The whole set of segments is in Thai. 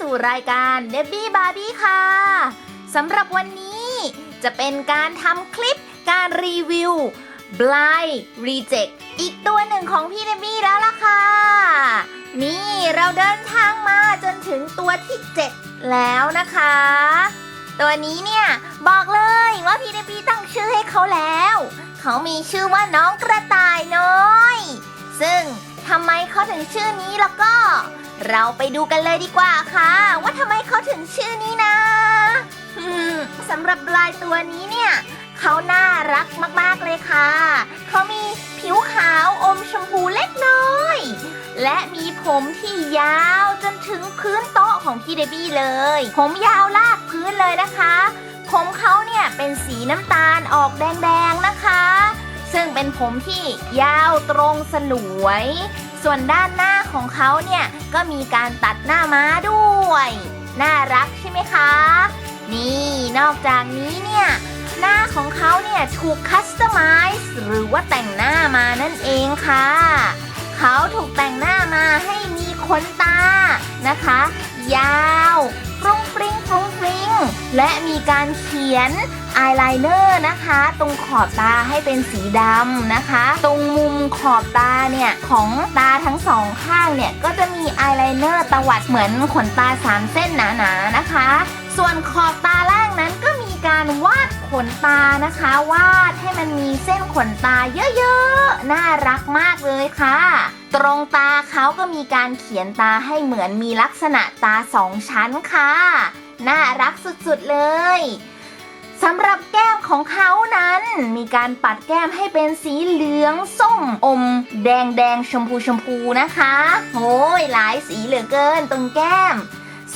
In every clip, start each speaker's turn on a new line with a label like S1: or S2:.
S1: สู่รายการ d e b b i e Barbie ค่ะสำหรับวันนี้จะเป็นการทำคลิปการรีวิว Blind Reject อีกตัวหนึ่งของพี่เดบบี้แล้วล่ะค่ะ นี่เราเดินทางมาจนถึงตัวที่ 7 แล้วนะคะ ตัวนี้เนี่ย บอกเลยว่าพี่เดบบี้ตั้งชื่อให้เขาแล้ว เขามีชื่อว่าน้องกระต่ายน้อย ซึ่งทำไมเขาถึงชื่อนี้แล้วก็ เราไปดูกันเลยดีกว่าค่ะ ว่าทำไมเขาถึงชื่อนี้นะสำหรับลายตัวนี้เนี่ยเขาน่ารักมากๆเลยค่ะ เขามีผิวขาวอมชมพูเล็กน้อย และมีผมที่ยาวจนถึงพื้นโต๊ะของพี่เดบี้เลย ผมยาวลากพื้นเลยนะคะ ผมเขาเนี่ยเป็นสีน้ำตาลออกแดงๆนะคะ ซึ่งเป็นผมที่ยาวตรงสลวย ส่วนด้านหน้าของเขาเนี่ยก็มีการตัดหน้าม้าด้วย น่ารักใช่ไหมคะ นี่นอกจากนี้เนี่ยหน้าของเขาเนี่ยถูกคัสตอมไมซ์หรือว่าแต่งหน้ามานั่นเองค่ะ เขาถูกแต่งหน้ามาให้มีขนตานะคะ ยาวฟรุ้งฟริ้งฟรุ้งฟริ้ง และมีการเขียนอายไลเนอร์นะคะ ตรงขอบตาให้เป็นสีดำนะคะ ตรงมุมขอบตาเนี่ยของตาทั้งสองข้างเนี่ยก็จะมีอายไลเนอร์ตวัดเหมือนขนตาสามเส้นหนาๆนะคะ ส่วนขอบตาล่างนั้นก็มีการวาดขนตานะคะ วาดให้มันมีเส้นขนตาเยอะๆ น่ารักมากเลยค่ะ ตรงตาเขาก็มีการเขียนตาให้เหมือนมีลักษณะตาสองชั้นค่ะ น่ารักสุดๆเลยสำหรับแก้มของเขานั้น มีการปัดแก้มให้เป็นสีเหลืองส้มอม แดงแดงชมพูชมพูนะคะโอ้ยหลายสีเหลือเกินตรงแก้ม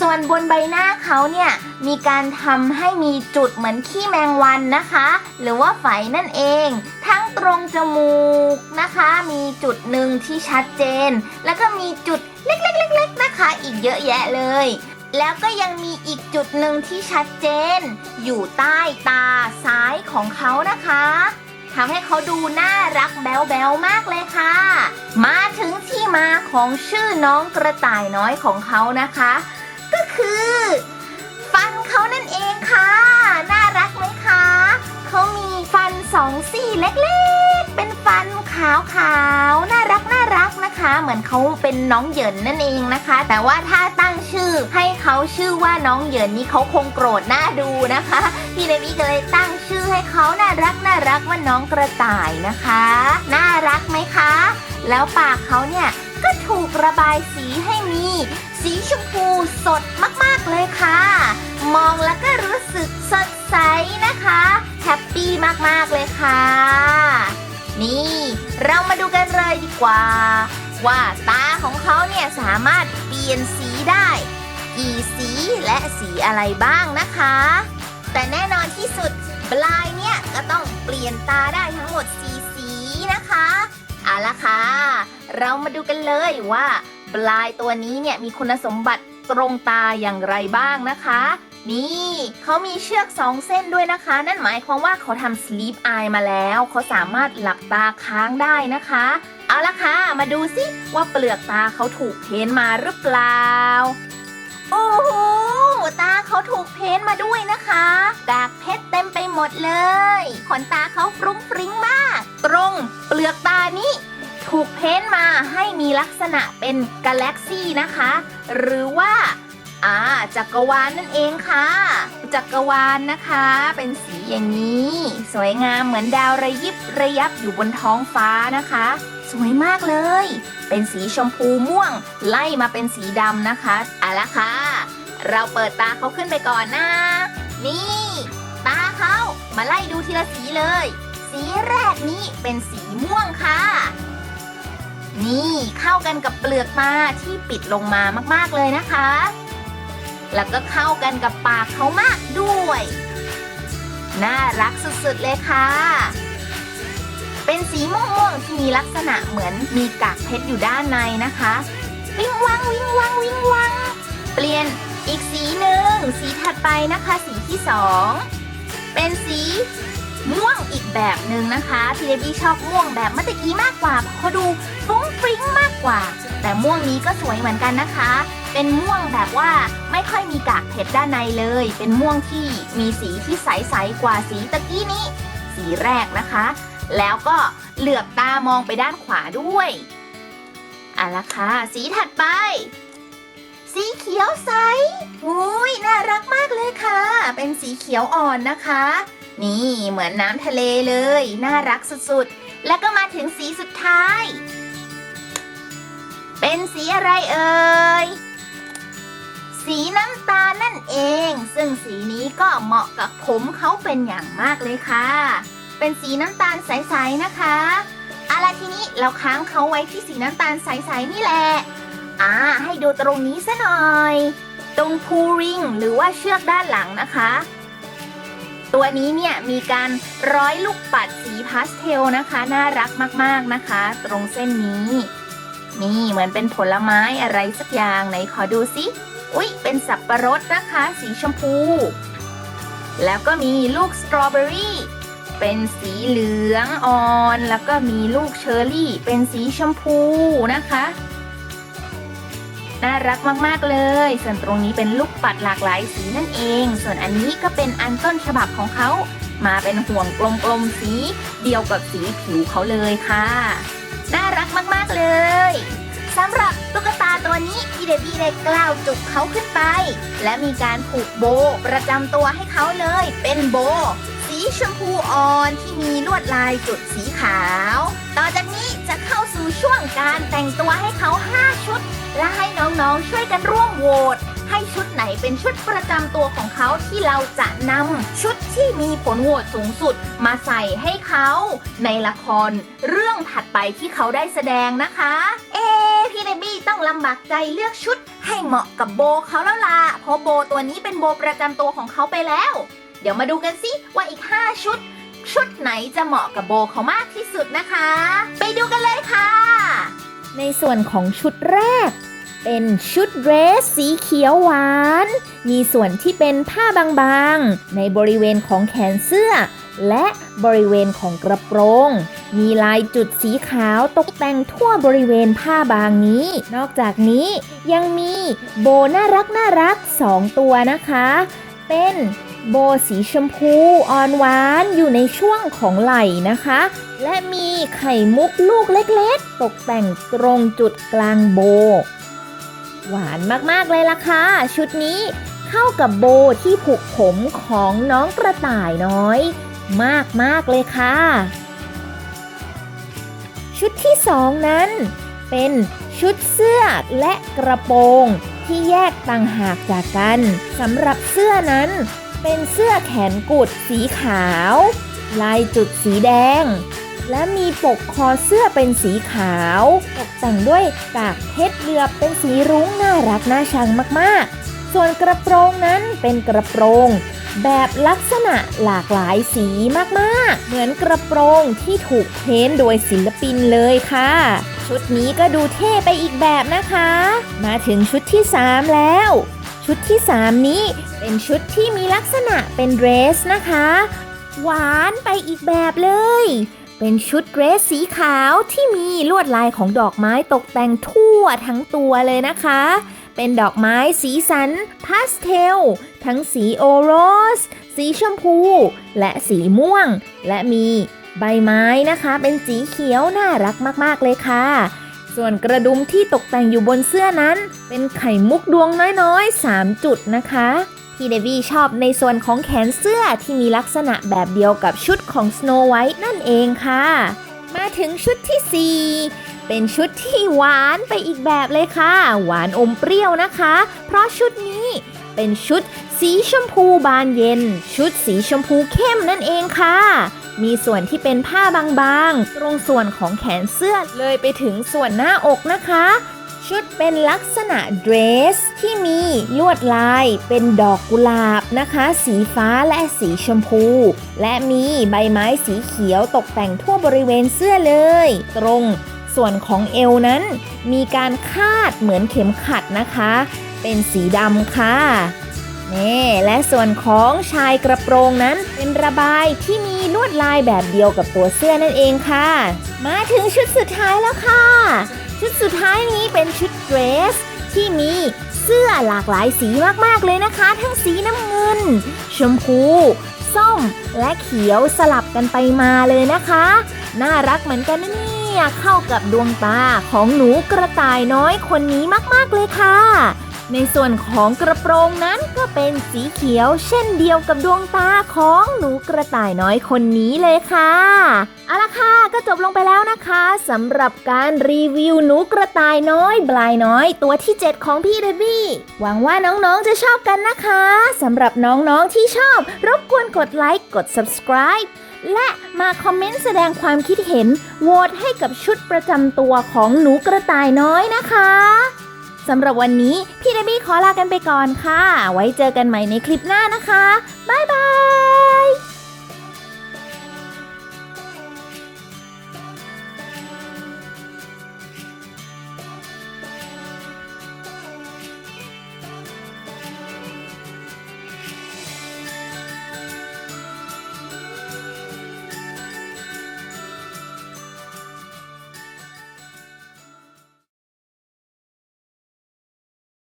S1: ส่วนบนใบหน้าเขาเนี่ยมีการทำให้มีจุดเหมือนขี้แมงวันนะคะ หรือว่าไฝนั่นเอง ทั้งตรงจมูกนะคะ มีจุดหนึ่งที่ชัดเจน แล้วก็มีจุดเล็กๆๆๆนะคะ อีกเยอะแยะเลย แล้วก็ยังมีอีกจุดหนึ่งที่ชัดเจน อยู่ใต้ตาซ้ายของเขานะคะทำให้เขาดูน่ารักแบ๊วๆมากเลยค่ะ มาถึงที่มาของชื่อน้องกระต่ายน้อยของเขานะคะ ก็คือ ฟันเขานั่นเองค่ะ น่ารักไหมคะเขามีฟันสองซี่เล็กๆ เป็นฟันขาวๆ น่ารักน่า รักนะคะ เหมือนเขาเป็นน้องเหยินนั่นเองนะคะ แต่ว่าถ้าตั้งชื่อให้เขาชื่อว่าน้องเหยินนี่เขาคงโกรธหน้าดูนะคะพี่เดมี่ก็เลยตั้งชื่อให้เขาน่ารักน่ารักว่าน้องกระต่ายนะคะ น่ารักไหมคะ แล้วปากเขาเนี่ยก็ถูกระบายสีให้มี สีชมพูสดมากๆเลยค่ะ มองแล้วก็รู้สึกสดใสนะคะแฮปปี้มากๆเลยค่ะ นี่ เรามาดูกันเลยดีกว่า ว่าตาของเขาเนี่ยสามารถเปลี่ยนสีได้ กี่สีและสีอะไรบ้างนะคะ แต่แน่นอนที่สุดบลายเนี่ยก็ต้องเปลี่ยนตาได้ทั้งหมด4สีนะคะเอาละค่ะ เรามาดูกันเลยว่า ปลายตัวนี้เนี่ยมีคุณสมบัติตรงตาอย่างไรบ้างนะคะ นี่เขามีเชือกสองเส้นด้วยนะคะ นั่นหมายความว่าเขาทำ sleep eye มาแล้ว เขาสามารถหลับตาค้างได้นะคะ เอาละค่ะ มาดูสิว่าเปลือกตาเขาถูกเพ้นมาหรือเปล่า โอ้โห ตาเขาถูกเพ้นมาด้วยนะคะ กากเพชรเต็มไปหมดเลย ขนตาเขาฟรุ้งฟริ้งมาก ตรงเปลือกตานี้ถูกเพ้นมาให้มีลักษณะเป็นกาแล็กซี่นะคะ หรือว่า อ่าจักรวาลนั่นเองค่ะ จักรวาลนะคะ เป็นสีอย่างนี้ สวยงามเหมือนดาวระยิบระยับอยู่บนท้องฟ้านะคะ สวยมากเลย เป็นสีชมพูม่วง ไล่มาเป็นสีดำนะคะเอาละค่ะ เราเปิดตาเขาขึ้นไปก่อนนะ นี่ ตาเขามาไล่ดูทีละสีเลย สีแรกนี้เป็นสีม่วงค่ะนี่เข้ากันกับเปลือกตาที่ปิดลงมามากๆเลยนะคะ แล้วก็เข้ากันกับปากเขามากด้วย น่ารักสุดๆเลยค่ะ เป็นสีม่วงๆที่มีลักษณะเหมือนมีกากเพชรอยู่ด้านในนะคะ วิ่งวังวิ่งวังวิ่งวัง เปลี่ยนอีกสีหนึ่งสีถัดไปนะคะสีที่สองเป็นสีม่วงอีกแบบหนึ่งนะคะพี่เดบี้ชอบม่วงแบบเมื่อตกี้มากกว่าเพราะเขาดูฟุ้งฟริ้งมากกว่า แต่ม่วงนี้ก็สวยเหมือนกันนะคะ เป็นม่วงแบบว่าไม่ค่อยมีกากเพชรด้านในเลย เป็นม่วงที่มีสีที่ใสๆกว่าสีตะกี้นี้ สีแรกนะคะ แล้วก็เหลือบตามองไปด้านขวาด้วยเอาละค่ะ สีถัดไป สีเขียวใสอุ้ยน่ารักมากเลยค่ะ เป็นสีเขียวอ่อนนะคะ นี่เหมือนน้ำทะเลเลย น่ารักสุดๆ แล้วก็มาถึงสีสุดท้าย เป็นสีอะไรเอ่ย สีน้ำตาลนั่นเอง ซึ่งสีนี้ก็เหมาะกับผมเขาเป็นอย่างมากเลยค่ะ เป็นสีน้ำตาลใสๆนะคะเอาละทีนี้เราค้างเขาไว้ที่สีน้ำตาลใสๆนี่แหละอ่าให้ดูตรงนี้ซะหน่อย ตรงพูริงหรือว่าเชือกด้านหลังนะคะ ตัวนี้เนี่ยมีการร้อยลูกปัดสีพาสเทลนะคะ น่ารักมากๆนะคะ ตรงเส้นนี้ นี่เหมือนเป็นผลไม้อะไรสักอย่างไหนขอดูสิ อุ๊ย เป็นสับประรดนะคะ สีชมพู แล้วก็มีลูกสตรอเบอรี่เป็นสีเหลืองอ่อน แล้วก็มีลูกเชอร์รี่ เป็นสีชมพูนะคะ น่ารักมาก ๆ เลย ส่วนตรงนี้เป็นลูกปัดหลากหลายสีนั่นเอง ส่วนอันนี้ก็เป็นอันต้นฉบับของเขา มาเป็นห่วงกลมๆสีเดียวกับสีผิวเขาเลยค่ะ น่ารักมาก ๆ เลยสำหรับ ตัวนี้พี่เดบี้ได้กล้าวจุกเขาขึ้นไป และมีการผูกโบประจำตัวให้เขาเลย เป็นโบ สีชมพูอ่อนที่มีลวดลายจุดสีขาว ต่อจากนี้จะเข้าสู่ช่วงการแต่งตัวให้เขา 5 ชุด และให้น้องๆช่วยกันร่วมโหวตให้ชุดไหนเป็นชุดประจำตัวของเขาที่เราจะนำชุดที่มีผลโหวตสูงสุดมาใส่ให้เขา ในละครเรื่องถัดไปที่เขาได้แสดงนะคะ ต้องลำบากใจเลือกชุดให้เหมาะกับโบเขาแล้วล่ะเพราะโบตัวนี้เป็นโบประจำตัวของเขาไปแล้ว เดี๋ยวมาดูกันสิว่าอีก 5 ชุด ชุดไหนจะเหมาะกับโบเขามากที่สุดนะคะ ไปดูกันเลยค่ะ
S2: ในส่วนของชุดแรก เป็นชุดเดรสสีเขียวหวาน มีส่วนที่เป็นผ้าบางๆ ในบริเวณของแขนเสื้อ และบริเวณของกระโปรง มีลายจุดสีขาวตกแต่งทั่วบริเวณผ้าบางนี้ นอกจากนี้ยังมีโบน่ารักน่ารักสองตัวนะคะ เป็นโบสีชมพูอ่อนหวานอยู่ในช่วงของไหล่นะคะ และมีไข่มุกลูกเล็กๆ ตกแต่งตรงจุดกลางโบ หวานมากๆเลยล่ะค่ะ ชุดนี้เข้ากับโบที่ผูกผมของน้องกระต่ายน้อย มากๆเลยค่ะ ชุดที่สองนั้น เป็นชุดเสื้อและกระโปรงที่แยกต่างหากจากกันสำหรับเสื้อนั้น เป็นเสื้อแขนกุดสีขาว ลายจุดสีแดง และมีปกคอเสื้อเป็นสีขาวตกแต่งด้วยกากเพชรเหลือบเป็นสีรุ้งน่ารักน่าชังมากๆ ส่วนกระโปรงนั้นเป็นกระโปรง แบบลักษณะหลากหลายสีมากๆ เหมือนกระโปรงที่ถูกเพ้นโดยศิลปินเลยค่ะ ชุดนี้ก็ดูเท่ไปอีกแบบนะคะ มาถึงชุดที่ 3 แล้ว ชุดที่ 3 นี้เป็นชุดที่มีลักษณะเป็นเดรสนะคะ หวานไปอีกแบบเลย เป็นชุดเดรสสีขาวที่มีลวดลายของดอกไม้ตกแต่งทั่วทั้งตัวเลยนะคะ เป็นดอกไม้สีสันพาสเทล ทั้งสีโอโรส สีชมพู และสีม่วง และมีใบไม้นะคะ เป็นสีเขียวน่ารักมาก ๆ เลยค่ะ ส่วนกระดุมที่ตกแต่งอยู่บนเสื้อนั้น เป็นไข่มุกดวงน้อยๆ 3 จุดนะคะ พี่เดวี่ชอบในส่วนของแขนเสื้อที่มีลักษณะแบบเดียวกับชุดของ Snow White นั่นเองค่ะ มาถึงชุดที่ 4 เป็นชุดที่หวานไปอีกแบบเลยค่ะ หวานอมเปรี้ยวนะคะ เพราะชุดนี้เป็นชุดสีชมพูบานเย็น ชุดสีชมพูเข้มนั่นเองค่ะ มีส่วนที่เป็นผ้าบางๆ ตรงส่วนของแขนเสื้อเลยไปถึงส่วนหน้าอกนะคะ ชุดเป็นลักษณะเดรส ที่มีลวดลายเป็นดอกกุหลาบนะคะ สีฟ้าและสีชมพู และมีใบไม้สีเขียวตกแต่งทั่วบริเวณเสื้อเลย ตรง ส่วนของเอวนั้น มีการคาดเหมือนเข็มขัดนะคะ เป็นสีดำค่ะนี่และส่วนของชายกระโปรงนั้น เป็นระบายที่มีลวดลายแบบเดียวกับตัวเสื้อนั่นเองค่ะ มาถึงชุดสุดท้ายแล้วค่ะ ชุดสุดท้ายนี้เป็นชุดเดรส ที่มีเสื้อหลากหลายสีมากๆเลยนะคะ ทั้งสีน้ำเงิน ชมพู ส้ม และเขียวสลับกันไปมาเลยนะคะ น่ารักเหมือนกันนะ เนี่ยเข้ากับดวงตาของหนูกระต่ายน้อยคนนี้มากๆเลยค่ะ ในส่วนของกระโปรงนั้นก็เป็นสีเขียว เช่นเดียวกับดวงตาของหนูกระต่ายน้อยคนนี้เลยค่ะเอาละค่ะก็จบลงไปแล้วนะคะสำหรับการรีวิวหนูกระต่ายน้อยบลายน้อย ตัวที่ 7 ของพี่เดบี้หวังว่าน้องๆจะชอบกันนะคะสำหรับน้องๆที่ชอบ รบกวนกดไลค์กด subscribe และมาคอมเมนต์แสดงความคิดเห็นโหวตให้กับชุดประจำตัวของหนูกระต่ายน้อยนะคะสำหรับวันนี้พี่เดบี้ขอลากันไปก่อนค่ะ ไว้เจอกันใหม่ในคลิปหน้านะคะ บ๊ายบาย